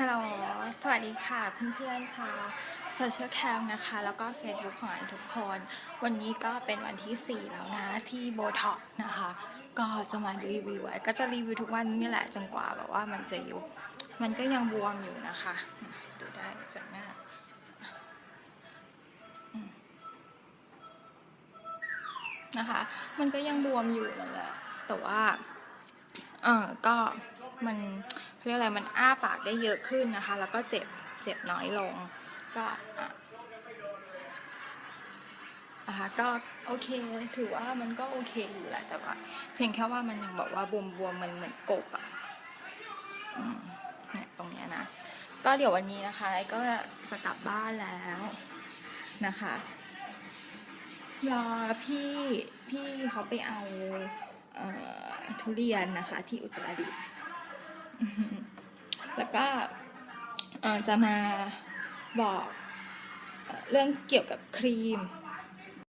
ฮัลโหล สวัสดีค่ะเพื่อนๆชาวโซเชียลแคมนะคะ แล้วก็ Facebook ของทุกคน วันนี้ก็เป็นวันที่ 4 แล้วนะที่โบท็อกนะคะ ก็จะมารีวิวไว้ก็จะรีวิวทุกวันนี่แหละจนกว่าแบบว่ามันจะยุบ มันก็ยังบวมอยู่นะคะ ดูได้จากหน้านะคะ มันก็ยังบวมอยู่นั่นแหละ แต่ว่า เออก็มัน เรียกอะไรมันอ้าปากได้เยอะขึ้นนะคะ แล้วก็เจ็บเจ็บน้อยลง ก็อะนะคะก็โอเคถือว่ามันก็โอเคอยู่แหละแต่ว่า เพียงแค่ว่ามันยังบอกว่าบวมๆมันเหมือนกบอะเนี่ยตรงเนี้ยนะก็เดี๋ยววันนี้นะคะไอ้ก็จะกลับบ้านแล้วนะคะรอพี่พี่เขาไปเอาเอ่อทุเรียนนะคะ ที่อุตรดิตถ์อือหือแล้ว ก็จะมาบอกเรื่องเกี่ยวกับครีม